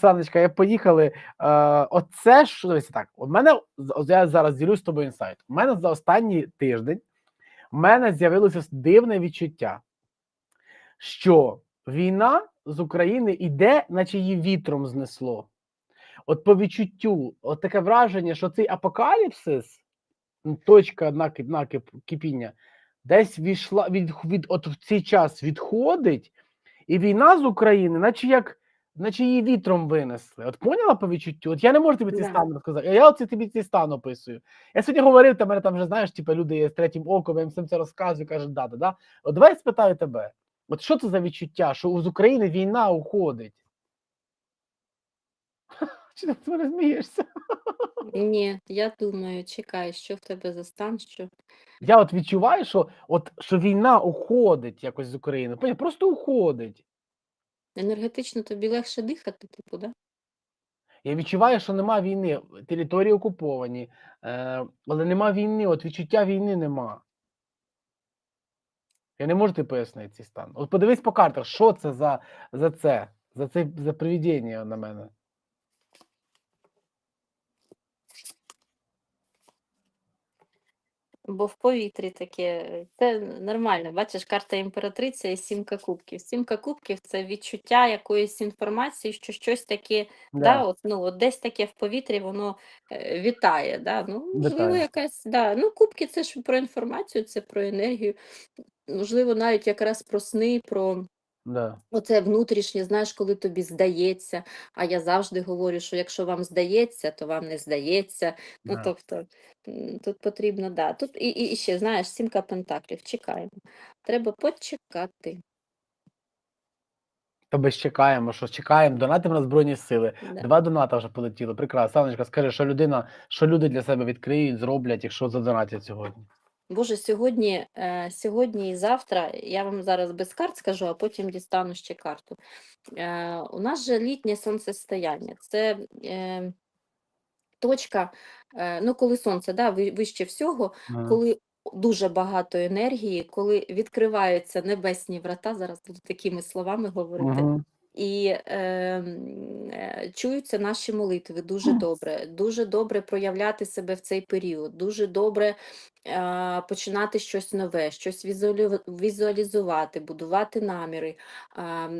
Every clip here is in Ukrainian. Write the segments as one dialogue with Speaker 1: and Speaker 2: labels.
Speaker 1: Саночка, я поїхали. Е, оце ж дивися так. У мене я зараз ділюсь з тобою інсайт. У мене за останній тиждень в мене з'явилося дивне відчуття, що війна з України йде, наче її вітром знесло. От по відчуттю, от таке враження, що цей апокаліпсис, точка накип, накип кипіння, десь війшла від, від от в цей час відходить, і війна з України, наче як. Наче її вітром винесли. От поняла по відчуттю? От я не можу тобі цей
Speaker 2: Да.
Speaker 1: стан розказати. Я оце тобі цей стан описую. Я сьогодні говорив, та мене там вже знаєш, типу, люди є з третім оком, я їм всім це розказую, кажуть, да, да, да. От давай я спитаю тебе: от що це за відчуття, що з України війна уходить? Чи ти мене смієшся?
Speaker 2: Ні, я думаю, чекай, що в тебе за стан, що
Speaker 1: Я от відчуваю, що, от, що війна уходить якось з України. Просто уходить.
Speaker 2: Енергетично тобі легше дихати, типу, да?
Speaker 1: Я відчуваю, що нема війни, території окуповані, е, але нема війни, от відчуття війни нема. Я не можу ти пояснити цей стан. От подивись по картах, що це за, за це, за це за привідіння на мене.
Speaker 2: Бо в повітрі таке, це нормально. Бачиш, карта імператриця і сімка кубків. Сімка кубків це відчуття якоїсь інформації, що щось таке, да.
Speaker 1: Да.
Speaker 2: от, ну, от десь таке в повітрі воно е, вітає. Да? Ну, можливо, якась, да. ну, кубки це ж про інформацію, це про енергію. Можливо, навіть якраз про сни, про
Speaker 1: Да.
Speaker 2: Оце внутрішнє, знаєш, коли тобі здається. А я завжди говорю, що якщо вам здається, то вам не здається. Ну,
Speaker 1: Да.
Speaker 2: тобто, м, тут потрібно, да. Тут і, і, і ще, знаєш, сімка пентаклів. Чекаємо. Треба почекати.
Speaker 1: Ж чекаємо, що чекаємо, донатимо на Збройні Сили.
Speaker 2: Да.
Speaker 1: Два доната вже полетіло. Прекрасно. Саночка, скажи, що людина, що люди для себе відкриють, зроблять, якщо задонатять сьогодні.
Speaker 2: Боже, сьогодні, е, сьогодні і завтра, я вам зараз без карт скажу, а потім дістану ще карту. Е, у нас же літнє сонцестояння. Це е, точка, е, ну, коли сонце да, вище всього,
Speaker 1: Ага.
Speaker 2: коли дуже багато енергії, коли відкриваються небесні врата, зараз буду такими словами говорити,
Speaker 1: Мгм.
Speaker 2: і е, е, чуються наші молитви дуже добре, дуже добре проявляти себе в цей період, дуже добре починати щось нове, щось візуалізувати, будувати наміри.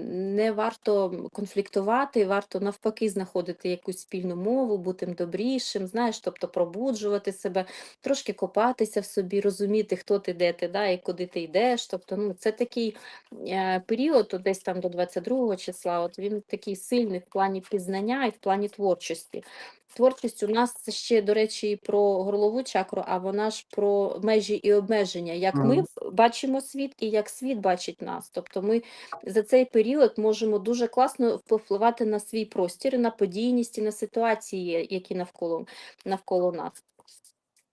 Speaker 2: Не варто конфліктувати, варто навпаки знаходити якусь спільну мову, бути добрішим, знаєш, тобто пробуджувати себе, трошки копатися в собі, розуміти, хто ти, де ти, да, і куди ти йдеш. Тобто, ну, це такий е, період, десь там до 22 числа, от він такий сильний в плані пізнання і в плані творчості. Творчість у нас це ще, до речі, і про горлову чакру, а вона ж про межі і обмеження, як ми бачимо світ і як світ бачить нас. Тобто ми за цей період можемо дуже класно впливати на свій простір, на подійність і на ситуації, які навколо, навколо нас.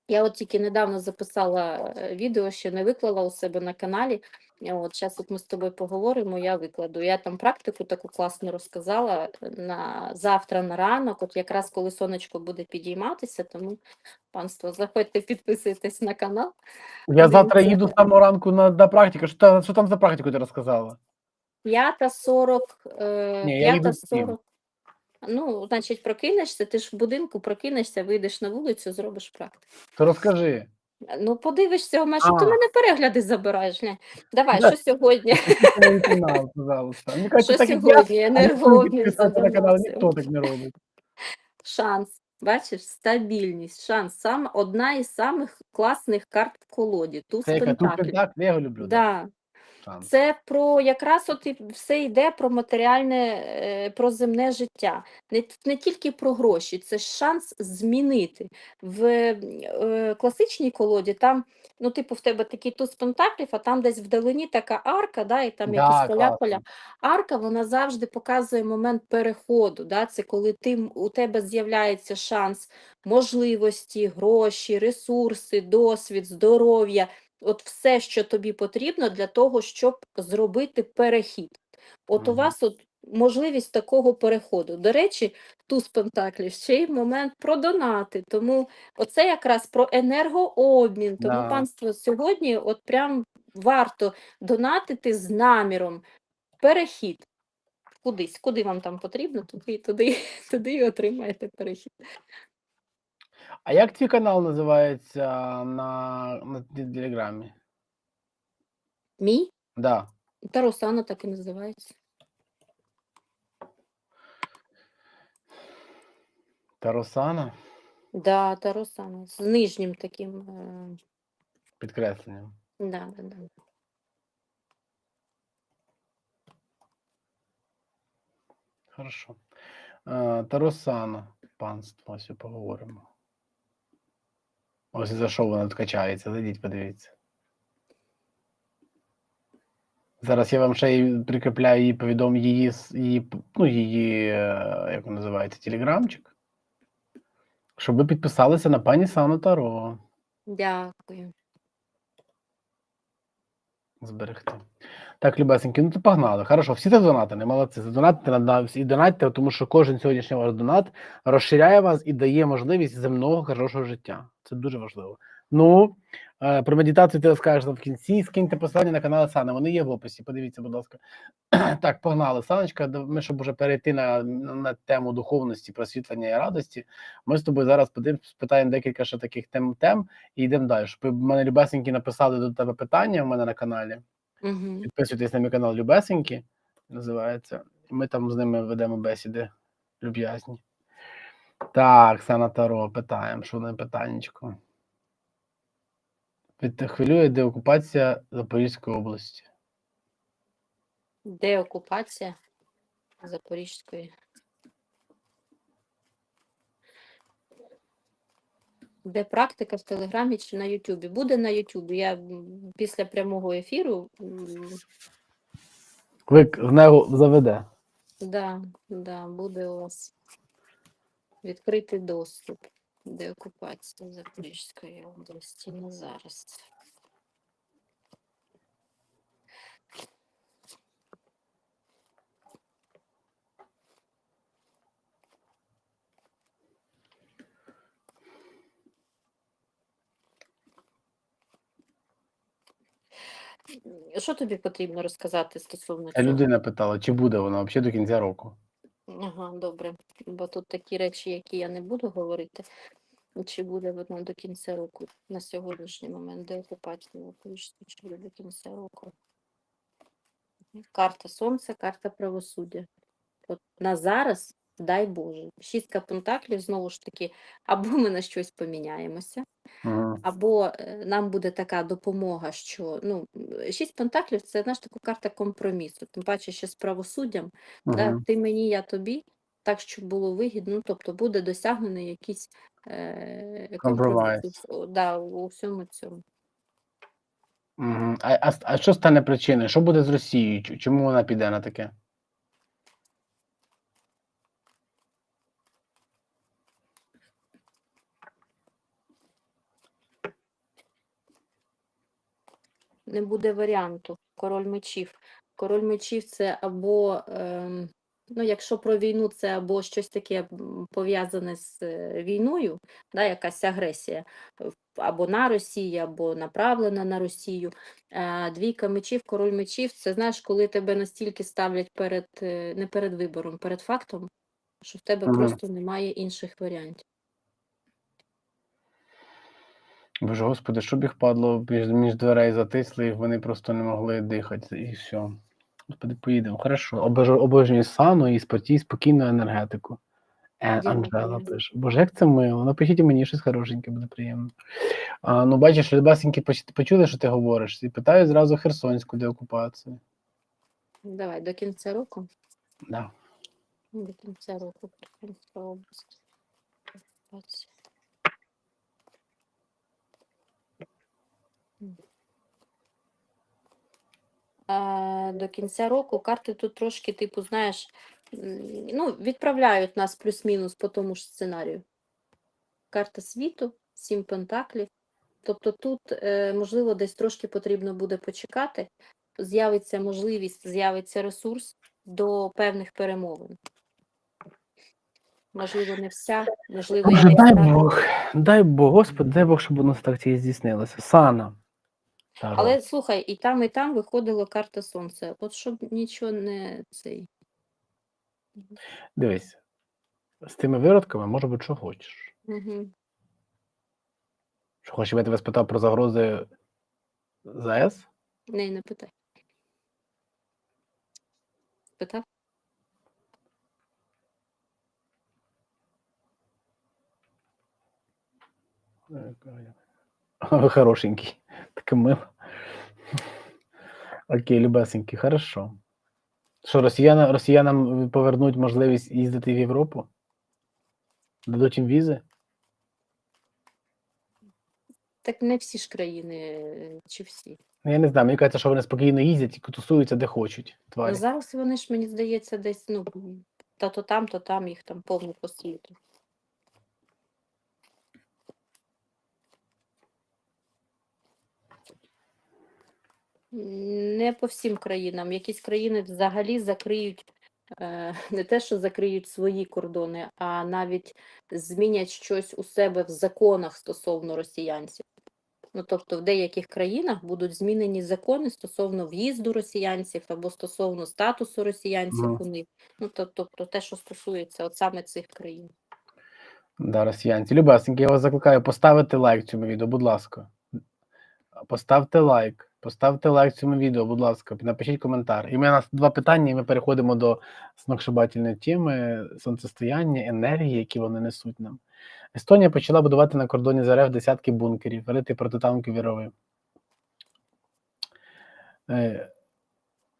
Speaker 2: Я от тільки недавно записала е, відео, ще не виклала у себе на каналі. От зараз от ми з тобою поговоримо, я викладу. Я там практику таку класно розказала е, на завтра на ранок, от якраз коли сонечко буде підійматися, тому панство, заходьте, підписуйтесь на канал.
Speaker 1: Я завтра їду з самого ранку на, на практику. Що, та- що там за практику ти розказала?
Speaker 2: П'ята сорок, е,
Speaker 1: Ні, я їду.
Speaker 2: Ну, значить, прокинешся, ти ж в будинку прокинешся, вийдеш на вулицю, зробиш практику.
Speaker 1: То розкажи.
Speaker 2: Ну, подивишся, Оме, що ти мене перегляди забираєш. Не? Давай,
Speaker 1: Да.
Speaker 2: що сьогодні?
Speaker 1: Канал, пожалуйста.
Speaker 2: Що
Speaker 1: так
Speaker 2: сьогодні?
Speaker 1: я, а ніхто не
Speaker 2: Енергообмін
Speaker 1: підписується на канал,
Speaker 2: задонатив.
Speaker 1: ніхто так не робить.
Speaker 2: Шанс. Бачиш, стабільність, шанс. Сам одна із самих класних карт в колоді. Туз
Speaker 1: Це яка тут
Speaker 2: пентаклів.
Speaker 1: так, я його люблю. Да.
Speaker 2: Да. Це про якраз от і все йде про матеріальне, е, про земне життя. Не, не тільки про гроші, це шанс змінити. В е, класичній колоді там, ну, типу, в тебе такий туз пентаклів, а там десь вдалині така арка, да, і там
Speaker 1: Да,
Speaker 2: якісь поля поля. Арка вона завжди показує момент переходу. Да? Це коли ти, у тебе з'являється шанс, можливості, гроші, ресурси, досвід, здоров'я. От все, що тобі потрібно для того, щоб зробити перехід. От у вас от можливість такого переходу. До речі, туз пентаклів ще й момент про донати. Тому оце якраз про енергообмін. Тому,
Speaker 1: Да.
Speaker 2: панство, сьогодні от прям варто донатити з наміром перехід. кудись, куди вам там потрібно, туди, туди, туди і отримаєте перехід.
Speaker 1: А як твій канал називається на, на ті- телеграмі?
Speaker 2: Мій
Speaker 1: Да.
Speaker 2: та Росана так і називається.
Speaker 1: Таросана
Speaker 2: Да, та Росана. З нижнім таким. Е,
Speaker 1: підкресленням.
Speaker 2: да, да, да.
Speaker 1: Хорошо. Е, Таросана, панство, ось і поговоримо. Ось і за що вона тут. Зайдіть, подивіться. Зараз я вам ще й прикріпляю її повідом її, її, ну, її, е, як називається, телеграмчик. Щоб ви підписалися на пані Сану Таро.
Speaker 2: Дякую.
Speaker 1: Зберегти. Так, любесенькі, ну то погнали. Хорошо, всі задонатили, молодці. Задонатите на- нас і донатьте, тому що кожен сьогоднішній ваш донат розширяє вас і дає можливість земного хорошого життя. Це дуже важливо. Ну, е, про медитацію ти розкажеш в кінці. Скиньте посилання на канал Сани. Вони є в описі. Подивіться, будь ласка. так, погнали. Саночка, ми, щоб уже перейти на, на, тему духовності, просвітлення і радості. Ми з тобою зараз спитаємо декілька ще таких тем тем і йдемо далі. Щоб мене любесенькі написали до тебе питання в мене на каналі.
Speaker 2: Угу.
Speaker 1: Підписуйтесь на мій канал Любесенькі, називається. Ми там з ними ведемо бесіди люб'язні. Так, Сана Таро, питаємо, що на питаннячко. Хвилює деокупація Запорізької області.
Speaker 2: Де окупація Запорізької? Де практика в Телеграмі чи на Ютубі? Буде на Ютубі. Я після прямого ефіру.
Speaker 1: Ви в нього заведе.
Speaker 2: Да, да, буде у вас відкритий доступ. Де окупація Запорізької області на зараз. Що тобі потрібно розказати стосовно цього?
Speaker 1: людина питала, чи буде вона взагалі до кінця року.
Speaker 2: Ага, добре. Бо тут такі речі, які я не буду говорити. Чи буде воно до кінця року на сьогоднішній момент, де окупація чи буде до кінця року? Карта Сонця, карта правосуддя. От на зараз, дай Боже, шістка пентаклів, знову ж таки, або ми на щось поміняємося, або е, нам буде така допомога, що ну, шість пентаклів це знаєш, така карта компромісу. Тим паче, ще з правосуддям. Да,
Speaker 1: Угу.
Speaker 2: ти мені, я тобі, так, щоб було вигідно, ну, тобто буде досягнений якийсь е, компроміс у, да, у всьому цьому.
Speaker 1: Угу. А, а, а що стане причиною? Що буде з Росією? Чому вона піде на таке?
Speaker 2: Не буде варіанту. Король мечів. Король мечів це або, ем, ну, якщо про війну, це або щось таке пов'язане з е, війною, да, якась агресія, або на Росію, або направлена на Росію. Е, Двійка мечів, король мечів це знаєш, коли тебе настільки ставлять перед е, не перед вибором, перед фактом, що в тебе
Speaker 1: Мгм.
Speaker 2: просто немає інших варіантів.
Speaker 1: Боже господи, щоб їх падло між дверей затисли, і вони просто не могли дихати, і все. Господи, поїдемо. Хорошо. Обож, обожнюю сану і спокій, спокійну енергетику. Е, Анжела пише. Боже, як це мило. Напишіть мені щось хорошеньке, буде приємно. А, ну, бачиш, любасенькі почули, що ти говориш, і питаю зразу Херсонську деокупацію.
Speaker 2: Давай до кінця року.
Speaker 1: Да.
Speaker 2: До кінця року Херсонська область. Окупація. До кінця року карти тут трошки, типу, знаєш, ну, відправляють нас плюс-мінус по тому ж сценарію. Карта світу, сім пентаклів. Тобто тут, е, можливо, десь трошки потрібно буде почекати, з'явиться можливість, з'явиться ресурс до певних перемовин. Можливо, не вся, можливо,
Speaker 1: Боже, дай. Бог, дай Бог, Господи, дай Бог, щоб воно так і здійснилося. Сана. Таро.
Speaker 2: Але слухай, і там, і там виходила карта сонця. От щоб нічого не цей.
Speaker 1: Дивись, з тими виродками може бути, що хочеш.
Speaker 2: Угу.
Speaker 1: Що хочеш, я тебе спитав про загрози ЗАЕС?
Speaker 2: Не, не питай. Питав?
Speaker 1: Хорошенький. Таке мило. Окей, любесенький, хорошо. Що, росіяна, росіянам повернуть можливість їздити в Європу? Дадуть їм візи?
Speaker 2: Так не всі ж країни, е, чи всі.
Speaker 1: Ну, я не знаю, мені кажеться, що вони спокійно їздять і тусуються де хочуть.
Speaker 2: Ну,
Speaker 1: Тварі.
Speaker 2: зараз вони ж, мені здається, десь, ну, та то там, то там їх там повно по світу. Не по всім країнам. Якісь країни взагалі закриють е, не те, що закриють свої кордони, а навіть змінять щось у себе в законах стосовно росіянців. Ну, тобто в деяких країнах будуть змінені закони стосовно в'їзду росіянців або стосовно статусу росіянців
Speaker 1: Мгм.
Speaker 2: у них. Ну, тобто те, що стосується от саме цих країн.
Speaker 1: Да, росіянці. Любесенькі, я вас закликаю поставити лайк цьому відео, будь ласка. Поставте лайк. Поставте лайк цьому відео, будь ласка, напишіть коментар. І у нас два питання, і ми переходимо до сногсшибательної теми сонцестояння, енергії, які вони несуть нам. Естонія почала будувати на кордоні з РФ десятки бункерів, рити протитанкові рови. Е,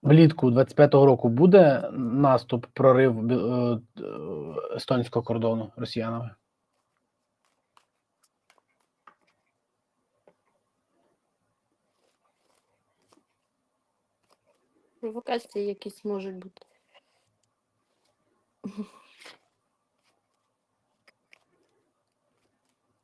Speaker 1: Влітку 25-го року буде наступ, прорив е, е, естонського кордону росіянами?
Speaker 2: Провокації якісь можуть бути.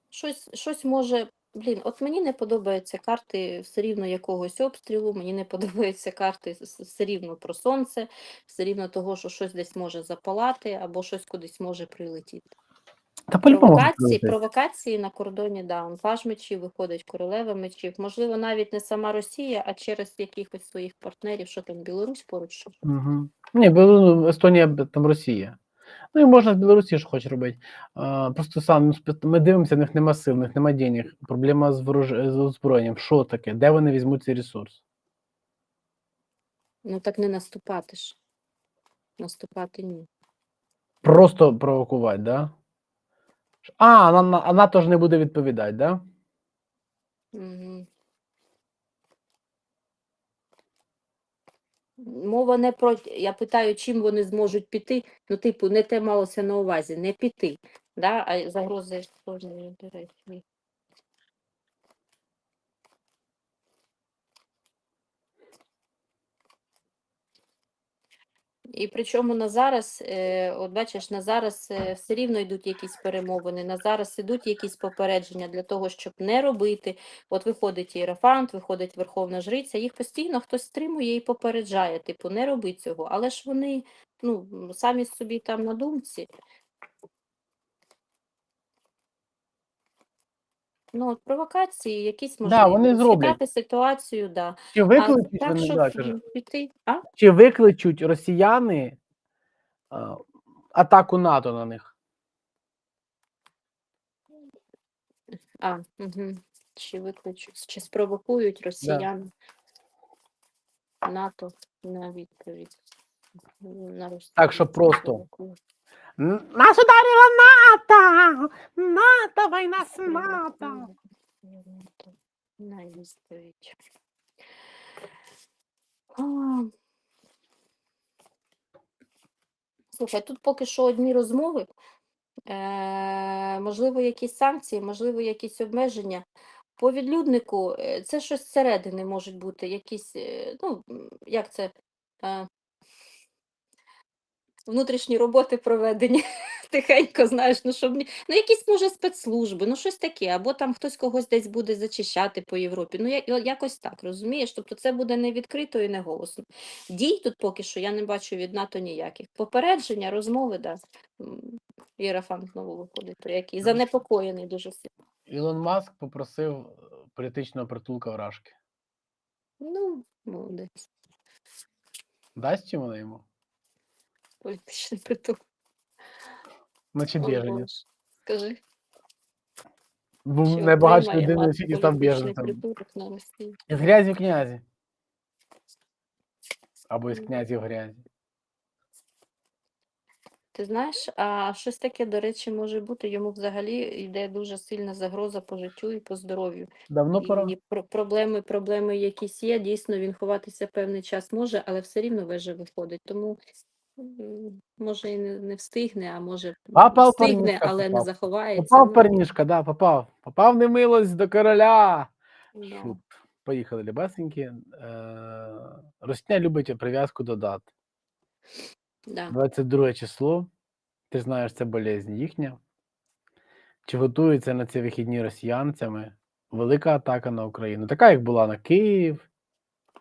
Speaker 2: Щось, щось може. Блін, от мені не подобаються карти все рівно якогось обстрілу, мені не подобаються карти все рівно про сонце, все рівно того, що щось десь може запалати або щось кудись може прилетіти.
Speaker 1: Та
Speaker 2: Провокації, провокації на кордоні, да, паж мечів виходить королева мечів. Можливо, навіть не сама Росія, а через якихось своїх партнерів, що там Білорусь поруч. що.
Speaker 1: Угу. Ні, Біло- Естонія там Росія. Ну і можна з Білорусі що хоче робити. А, просто сам ну, ми дивимося, в них нема сил, в них нема денег. Проблема з, ворож... з озброєнням. Що таке? Де вони візьмуть цей ресурс?
Speaker 2: Ну так не наступати ж. Наступати ні.
Speaker 1: Просто провокувати, да? А, на, на, а НАТО не буде відповідати, да?
Speaker 2: Угу. Мова не про. Я питаю, чим вони зможуть піти. Ну, типу, не те малося на увазі, не піти. Да? А загрози кожної інтересів. І причому на зараз, е, от бачиш, на зараз е, все рівно йдуть якісь перемовини, на зараз ідуть якісь попередження для того, щоб не робити. От виходить іерафант, виходить Верховна Жриця, їх постійно хтось стримує і попереджає, типу, не роби цього. Але ж вони ну, самі собі там на думці. Ну, от провокації, якісь
Speaker 1: Да,
Speaker 2: можливо,
Speaker 1: вони зроблять.
Speaker 2: ситуацію, да.
Speaker 1: Чи
Speaker 2: А
Speaker 1: викличуть,
Speaker 2: так,
Speaker 1: вони, да, кажу,
Speaker 2: піти, а?
Speaker 1: чи викличуть росіяни а, атаку НАТО на них?
Speaker 2: А, угу. Чи викличуть, чи спровокують росіян НАТО на відповідь. На Росію.
Speaker 1: Так, щоб просто.
Speaker 2: Спровокують.
Speaker 1: Нас ударила НАТО! НАТО, війна з НАТО!
Speaker 2: Слухай, тут поки що одні розмови. Е, можливо, якісь санкції, можливо, якісь обмеження. По відлюднику е, це щось зсередини можуть бути, якісь, е, ну, як це, е, внутрішні роботи проведені тихенько, знаєш, ну, щоб ні- ну, якісь, може, спецслужби, ну, щось таке, або там хтось когось десь буде зачищати по Європі. Ну, я- якось так, розумієш? Тобто це буде не відкрито і не голосно. Дій тут поки що я не бачу від НАТО ніяких. Попередження, розмови, да. М, Єрофант знову виходить, про який занепокоєний дуже сильно.
Speaker 1: Ілон Маск попросив е, політичного притулка в Рашки.
Speaker 2: Ну, молодець.
Speaker 1: Дасть чи вона йому?
Speaker 2: Політичний притул.
Speaker 1: Значить,
Speaker 2: О,
Speaker 1: біженець.
Speaker 2: Скажи, отримає
Speaker 1: людиною у
Speaker 2: мати
Speaker 1: світі став біженцем.
Speaker 2: притулок на?
Speaker 1: Із грязі в князі. Або із князі в грязі.
Speaker 2: Ти знаєш, а щось таке, до речі, може бути. Йому взагалі йде дуже сильна загроза по життю і по здоров'ю.
Speaker 1: Давно пора.
Speaker 2: І про- проблеми, проблеми якісь є. Дійсно, він ховатися певний час може, але все рівно веже виходить. Тому може і не, не встигне, а може
Speaker 1: Папа
Speaker 2: встигне,
Speaker 1: Парнішка
Speaker 2: але не заховається.
Speaker 1: Попав
Speaker 2: Ну,
Speaker 1: парнішка, да, попав. Попав немилость до короля.
Speaker 2: да.
Speaker 1: Шут. Поїхали, любесенькі. Е, Росня любить прив'язку до дат.
Speaker 2: Да.
Speaker 1: 22 число. Ти ж знаєш, це болезнь їхня. Чи готується на ці вихідні росіянцями велика атака на Україну? Така, як була на Київ.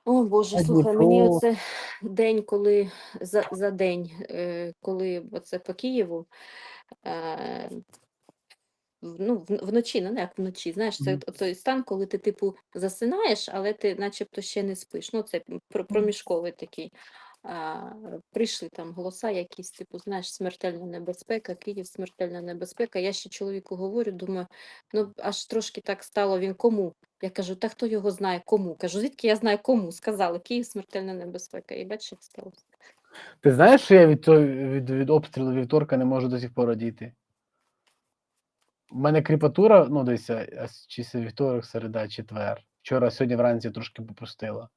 Speaker 2: О Боже,
Speaker 1: А
Speaker 2: слухай, мені оце день, коли за, за день, е, коли оце по Києву, е, ну, вночі, ну не як вночі, знаєш, це от той стан, коли ти, типу, засинаєш, але ти начебто ще не спиш. Ну, це пр- проміжковий такий. Прийшли там голоса якісь, типу, знаєш, смертельна небезпека, Київ, смертельна небезпека. Я ще чоловіку говорю, думаю, ну аж трошки так стало він кому? Я кажу, та хто його знає, кому? Кажу, звідки я знаю кому? Сказали, Київ смертельна небезпека. І бачиш, як сталося.
Speaker 1: Ти знаєш, що я від, того- від, від обстрілу вівторка не можу до сих пор одіти? У мене кріпатура, ну, десь чи вівторок, середа, четвер. Вчора, сьогодні вранці трошки попустила.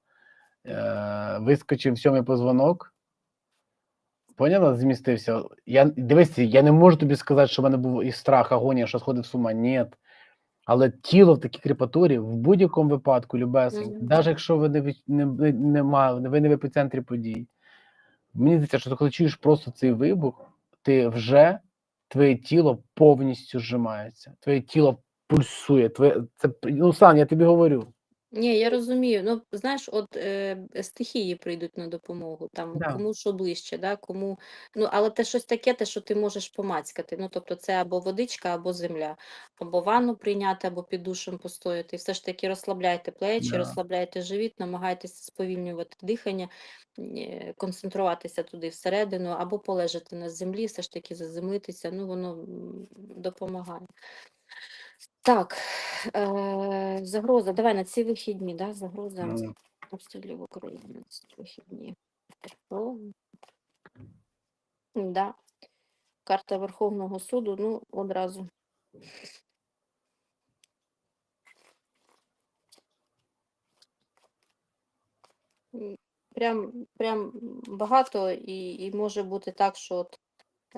Speaker 1: Е, вискочив сьомий позвонок. Поняла, змістився. Я, дивись, я не можу тобі сказати, що в мене був і страх, агонія, що сходив з ума. Ні. Але тіло в такій кріпатурі в будь-якому випадку,
Speaker 2: Мгм.
Speaker 1: навіть якщо ви не, не, не, нема- ви не в епіцентрі подій, мені здається, що ти коли чуєш просто цей вибух, ти вже твоє тіло повністю зжимається, твоє тіло пульсує. Твоє, це, ну, Сан, я тобі говорю.
Speaker 2: Ні, я розумію. Ну, знаєш, от е, стихії прийдуть на допомогу, там
Speaker 1: Да.
Speaker 2: кому що ближче, да, кому. Ну, але те щось таке, те, що ти можеш помацькати. Ну, тобто, це або водичка, або земля, або ванну прийняти, або під душем постояти. Все ж таки розслабляйте плечі,
Speaker 1: Да.
Speaker 2: розслабляйте живіт, намагайтеся сповільнювати дихання, е, концентруватися туди всередину, або полежати на землі, все ж таки заземлитися. Ну, воно м, допомагає. Так, е, загроза. Давай на ці вихідні, да? Загроза
Speaker 1: Мгм.
Speaker 2: обстрілів України на ці вихідні. О, да. Карта Верховного суду, ну, одразу. Прям, прям багато, і, і може бути так, що от,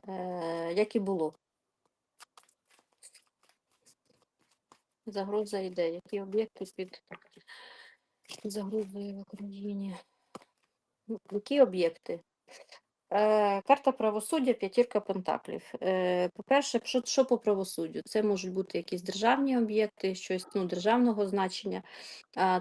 Speaker 2: е, як і було. Загроза йде. Які об'єкти під загрозою в Україні? Ну, Які об'єкти? Е, карта правосуддя, п'ятірка пентаклів. Е, по-перше, що, що по правосуддю? Це можуть бути якісь державні об'єкти, щось ну, державного значення,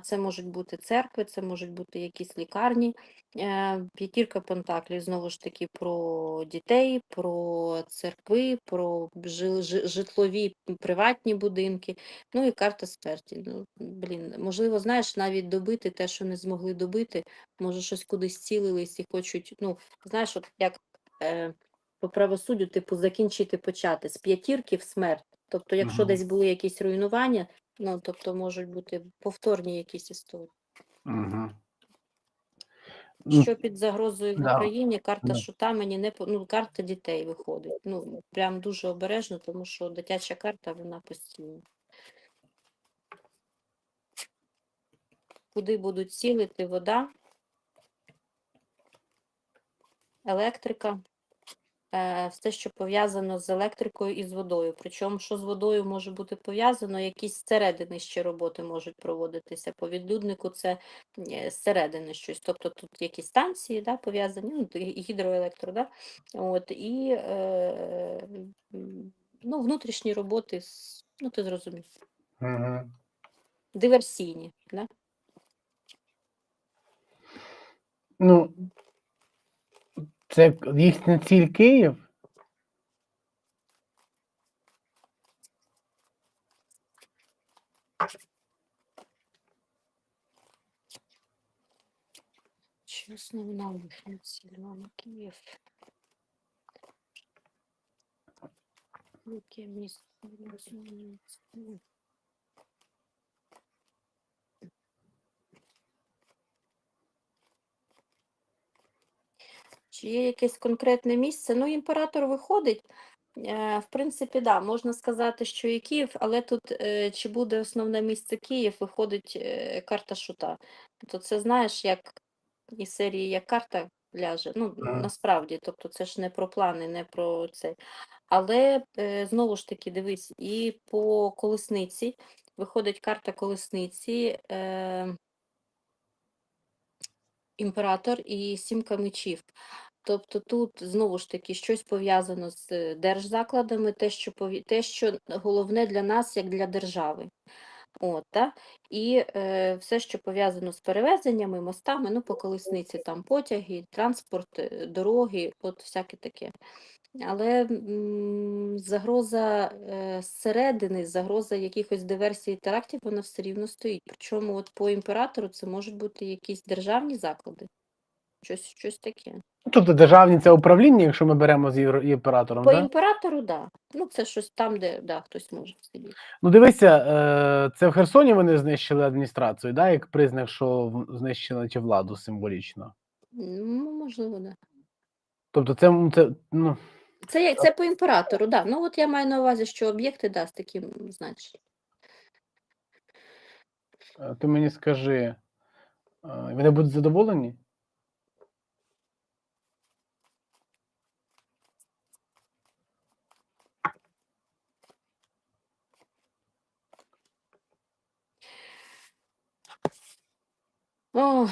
Speaker 2: це можуть бути церкви, це можуть бути якісь лікарні. Е, п'ятірка пентаклів знову ж таки про дітей, про церкви, про жи- жи- житлові приватні будинки. Ну і карта смерті. Ну, блін, можливо, знаєш, навіть добити те, що не змогли добити, може щось кудись цілились і хочуть, ну, знаєш, от як е, по правосуддю, типу, закінчити почати з п'ятірки в смерть. Тобто, якщо
Speaker 1: Мгм.
Speaker 2: десь були якісь руйнування, ну тобто можуть бути повторні якісь історії.
Speaker 1: Угу. Ну,
Speaker 2: Що під загрозою в
Speaker 1: да,
Speaker 2: Україні, карта
Speaker 1: да.
Speaker 2: шута мені не ну, карта дітей виходить. Ну прям дуже обережно, тому що дитяча карта вона постійна. Куди будуть цілити вода, електрика, е, все, що пов'язано з електрикою і з водою. Причому, що з водою може бути пов'язано, якісь зсередини ще роботи можуть проводитися. По відлюднику це е, зсередини щось. Тобто тут якісь станції да, пов'язані, ну, гідроелектро, да? От, і е, ну, внутрішні роботи, ну ти зрозумів,
Speaker 1: Угу.
Speaker 2: диверсійні. Да?
Speaker 1: Ну, це їхня ціль Київ?
Speaker 2: Чи основна їхня ціль вам Київ? Яке місце? Чи є якесь конкретне місце? Ну, імператор виходить. Е, В принципі, да, можна сказати, що і Київ, але тут е, чи буде основне місце Київ, виходить е, карта шута. То це знаєш, як із серії як карта ляже. Ну, насправді, тобто це ж не про плани, не про це. Але знову ж таки, дивись, і по колесниці виходить карта колесниці. Е, імператор і сімка мечів. Тобто тут знову ж таки щось пов'язано з е, держзакладами, те, що те, що головне для нас, як для держави. От, да? І е, все, що пов'язано з перевезеннями, мостами, ну, по колесниці, там потяги, транспорт, е, дороги, от всяке таке. Але загроза е, зсередини, загроза якихось диверсій і терактів, вона все рівно стоїть. Причому от по імператору це можуть бути якісь державні заклади, щось, щось таке.
Speaker 1: Ну, Тобто державні це управління, якщо ми беремо з імператором,
Speaker 2: По
Speaker 1: да?
Speaker 2: імператору, так. Да. Ну, це щось там, де да, хтось може сидіти.
Speaker 1: Ну, дивися, е, це в Херсоні вони знищили адміністрацію, да, як признак, що знищили чи владу символічно.
Speaker 2: Ну, можливо, да.
Speaker 1: Тобто, це, це ну,
Speaker 2: Це, це по імператору, да. Ну, от я маю на увазі, що об'єкти, да, з таким значенням.
Speaker 1: ти мені скажи, вони будуть задоволені?
Speaker 2: О,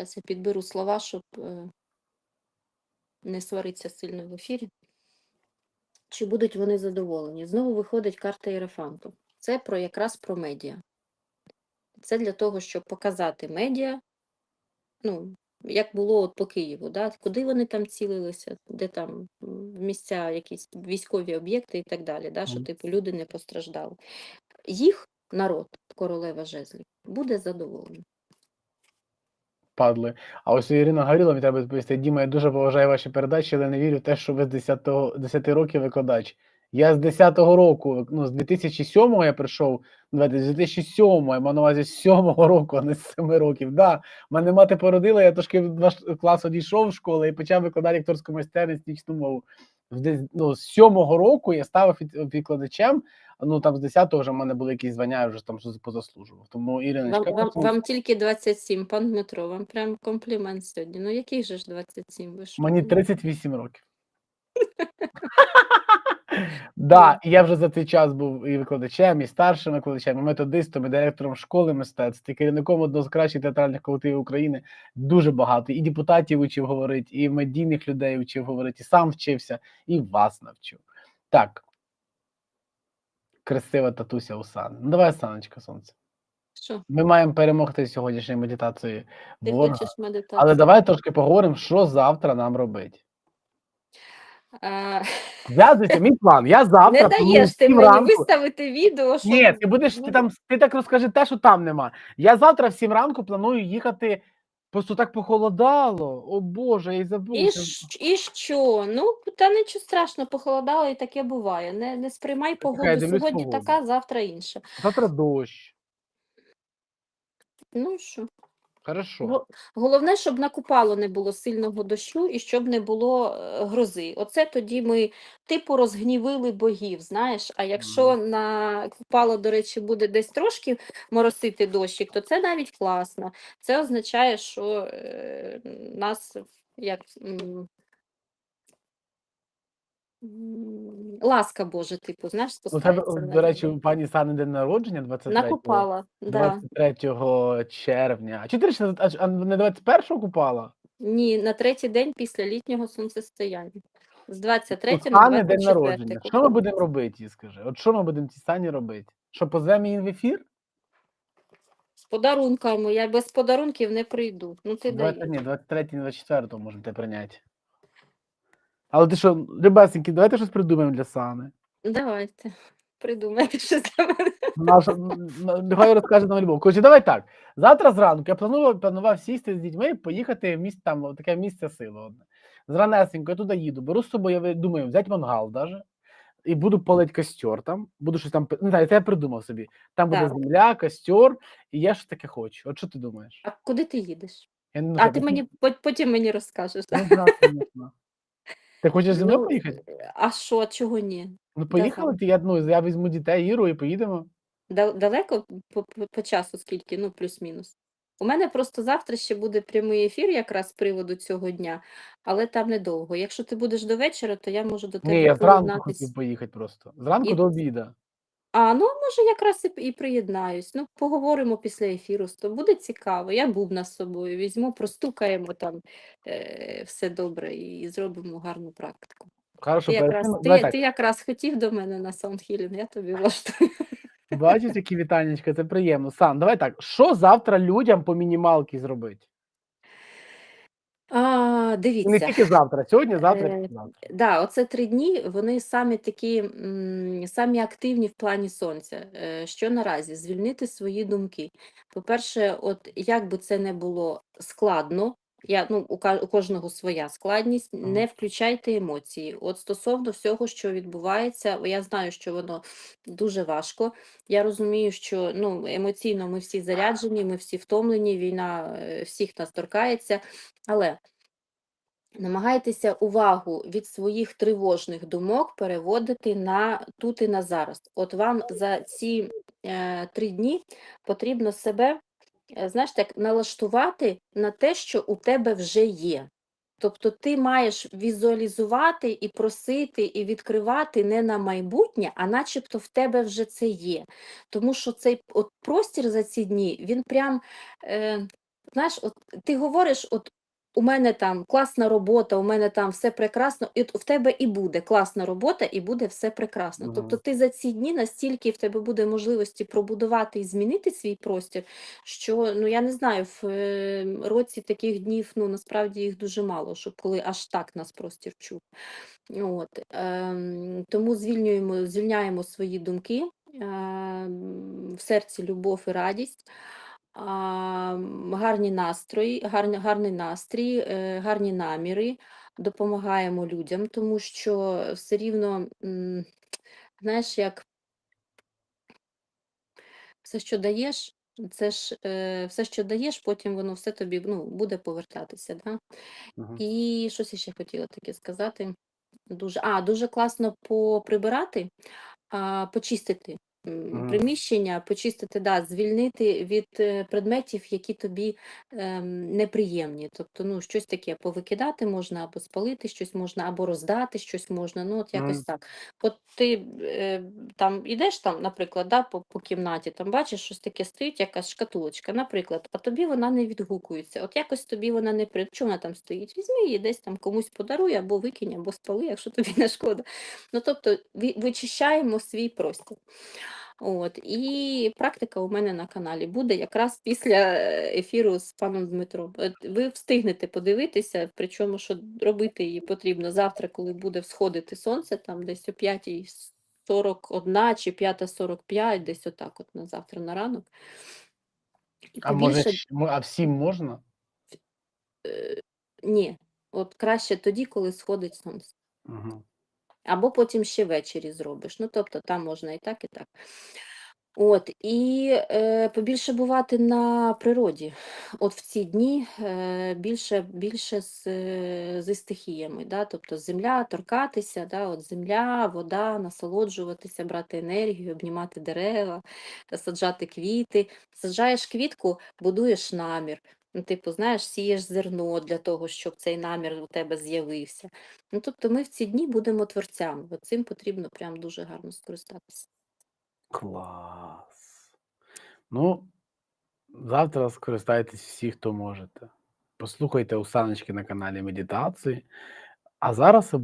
Speaker 2: Зараз я підберу слова, щоб е, не сваритися сильно в ефірі. Чи будуть вони задоволені? Знову виходить карта Єрофанту. Це про якраз про медіа. Це для того, щоб показати медіа, ну, як було от по Києву, да? куди вони там цілилися, де там місця, якісь військові об'єкти і так далі, да? що типу люди не постраждали. Їх народ, королева жезлів, буде задоволений.
Speaker 1: Падли. А ось у Ірина Горіла, мені треба відповісти, Діма, я дуже поважаю ваші передачі, але не вірю в те, що ви з 10, 10 років викладач. Я з 10-го року, ну, з 2007-го я прийшов, давайте, з 2007-го, я маю на увазі з 7-го року, а не з 7 років. Да, мене мати породила, я трошки в клас одійшов в школу і почав викладати акторську майстерність нічну мову. Ну, з 7-го року я став викладачем, ну там з 10-го вже в мене були якісь звання, я вже там щось позаслужував. Тому
Speaker 2: Вам,
Speaker 1: Іриночка,
Speaker 2: вам,
Speaker 1: ну,
Speaker 2: вам тільки 27, пан Дмитро, вам прям комплімент сьогодні. Ну який же ж 27? Ви що?
Speaker 1: Мені
Speaker 2: Ну,
Speaker 1: 38 років. Да, і я вже за цей час був і викладачем, і старшим викладачем, і методистом, і директором школи мистецтв, і керівником одного з кращих театральних колективів України. Дуже багато. І депутатів учив говорити, і медійних людей учив говорити, і сам вчився, і вас навчив. Так. Красива татуся Усани. Ну давай, Саночка, сонце.
Speaker 2: Що?
Speaker 1: Ми маємо перемогти сьогоднішньою медитацією
Speaker 2: Ти
Speaker 1: ворога.
Speaker 2: хочеш медитацію?
Speaker 1: Але давай трошки поговоримо, що завтра нам робити. Зв'язуйся, мій план. Я завтра
Speaker 2: не даєш ти мені
Speaker 1: ранку.
Speaker 2: виставити відео, що
Speaker 1: Ні, ти будеш ти там ти так розкажи те, що там нема. Я завтра в сім ранку планую їхати. Просто так похолодало. О Боже, я й
Speaker 2: І, і що? Ну, та нічого страшного, похолодало і таке буває. Не, не сприймай погоду.
Speaker 1: дивлюсь
Speaker 2: Сьогодні
Speaker 1: погоду.
Speaker 2: така, завтра інша.
Speaker 1: Завтра дощ.
Speaker 2: Ну що?
Speaker 1: Хорошо.
Speaker 2: Головне, щоб на Купало не було сильного дощу і щоб не було е, грози. Оце тоді ми типу розгнівили богів, знаєш. А якщо на Купало, до речі, буде десь трошки моросити дощик, то це навіть класно. Це означає, що е, нас як. Ласка Божа, типу, знаєш,
Speaker 1: Ну, тебе, до речі, у пані Сани день народження 23
Speaker 2: на Купала, да.
Speaker 1: червня. А чи ти а, не 21 купала?
Speaker 2: Ні, на третій день після літнього сонцестояння. З 23
Speaker 1: У
Speaker 2: на
Speaker 1: Сани день
Speaker 2: 24
Speaker 1: народження. Що ми будемо робити, скажи? От що ми будемо цій Сані робити? Що позвемо її в ефір?
Speaker 2: З подарунками. Я без подарунків не прийду. Ну ти
Speaker 1: Давайте,
Speaker 2: даєш.
Speaker 1: ні, 23 24 можете прийняти. Але ти що, любесенькі, давайте щось придумаємо для Сани.
Speaker 2: Давайте. Придумайте щось для мене.
Speaker 1: Наша, нехай розкаже нам любов. Коротше, давай так. Завтра зранку я планував, планував сісти з дітьми поїхати в місце, там, в таке місце сили одне. зранесенько, я туди їду, беру з собою, я думаю, взяти мангал даже, і буду палити костер там, буду щось там, не знаю, це я придумав собі. Там буде
Speaker 2: Так.
Speaker 1: земля, костер, і я щось таке хочу. От що ти думаєш?
Speaker 2: А куди ти їдеш?
Speaker 1: Я не
Speaker 2: А ти мені потім мені розкажеш.
Speaker 1: Конечно. Ти хочеш зі мною
Speaker 2: Ну,
Speaker 1: поїхати?
Speaker 2: А що, чого ні?
Speaker 1: Ну, поїхали, ти, я, ну, я візьму дітей, Іру і поїдемо.
Speaker 2: Да- Далеко по, по, по часу скільки? Ну, плюс-мінус. У мене просто завтра ще буде прямий ефір якраз з приводу цього дня, але там недовго. Якщо ти будеш до вечора, то я можу до тебе
Speaker 1: Ні, я зранку
Speaker 2: приєднатись.
Speaker 1: хотів поїхати просто. Зранку
Speaker 2: І-
Speaker 1: до обіда.
Speaker 2: А, ну може якраз і, і приєднаюсь. Ну, поговоримо після ефіру. тобою. Буде цікаво. Я бубна з собою візьму, простукаємо там е, все добре і зробимо гарну практику.
Speaker 1: Хорошо,
Speaker 2: Ти якраз, ти, ти якраз хотів до мене на саундхілінг, я тобі влаштую.
Speaker 1: Бачиш, які вітаннячка, це приємно. Сан, давай так. Що завтра людям по мінімалки зробити?
Speaker 2: А,
Speaker 1: І не
Speaker 2: дивіться.
Speaker 1: тільки завтра, сьогодні, завтра,
Speaker 2: Е,
Speaker 1: післязавтра.
Speaker 2: Да, оце три дні, вони самі такі, самі активні в плані сонця. Е, Що наразі? Звільнити свої думки. По-перше, от як би це не було складно, я, ну, у, кожного своя складність, не включайте емоції. От стосовно всього, що відбувається, я знаю, що воно дуже важко. Я розумію, що ну, емоційно ми всі заряджені, ми всі втомлені, війна е, всіх нас торкається, але Намагайтеся увагу від своїх тривожних думок переводити на тут і на зараз. От вам за ці е, три дні потрібно себе, е, знаєш, так, налаштувати на те, що у тебе вже є. Тобто ти маєш візуалізувати і просити, і відкривати не на майбутнє, а начебто в тебе вже це є. Тому що цей от простір за ці дні, він прям, е, знаєш, от ти говориш, от у мене там класна робота, у мене там все прекрасно, і в тебе і буде класна робота, і буде все прекрасно.
Speaker 1: Мгм.
Speaker 2: Тобто ти за ці дні настільки в тебе буде можливості пробудувати і змінити свій простір, що ну я не знаю, в е, році таких днів ну насправді їх дуже мало, щоб коли аж так нас простір чув. От, ем, тому звільнюємо, звільняємо свої думки, ем, в серці любов і радість. Гарні настрої, гарний, гарний настрій, е, гарні наміри, допомагаємо людям, тому що все рівно, знаєш, як все, що даєш, це ж е, все, що даєш, потім воно все тобі ну, буде повертатися. Да?
Speaker 1: Мгм.
Speaker 2: І щось я ще хотіла таке сказати. Дуже, а, дуже класно поприбирати, а, почистити. Приміщення, почистити, да, звільнити від е, предметів, які тобі ем, неприємні. Тобто, ну, щось таке повикидати можна, або спалити щось можна, або роздати щось можна. Ну, от якось так. От ти е, там ідеш там, наприклад, да, по, по кімнаті, там бачиш, щось таке стоїть, якась шкатулочка, наприклад, а тобі вона не відгукується. От якось тобі вона не при чому вона там стоїть? Візьми її десь там комусь подаруй, або викинь, або спали, якщо тобі не шкода. Ну, тобто, ви- вичищаємо свій простір. От, і практика у мене на каналі буде якраз після е, ефіру з паном Дмитром. Ви встигнете подивитися, причому що робити її потрібно завтра, коли буде всходити сонце, там десь о 5.41 чи 5.45, десь отак, от на завтра на ранок. І
Speaker 1: А може,
Speaker 2: побільше
Speaker 1: щ- а всім можна?
Speaker 2: е, ні, от краще тоді, коли сходить сонце.
Speaker 1: Угу.
Speaker 2: Або потім ще ввечері зробиш. Ну, тобто там можна і так, і так. От, і е, побільше бувати на природі. От в ці дні е, більше, більше з, е, зі стихіями, да? тобто земля, торкатися, да? от земля, вода, насолоджуватися, брати енергію, обнімати дерева, саджати квіти. Саджаєш квітку, будуєш намір. Ну, типу, знаєш, сієш зерно для того, щоб цей намір у тебе з'явився. Ну, тобто ми в ці дні будемо творцями. От цим потрібно прям дуже гарно скористатися.
Speaker 1: Клас. Ну, завтра скористайтесь всі, хто можете. Послухайте у на каналі медитації. А зараз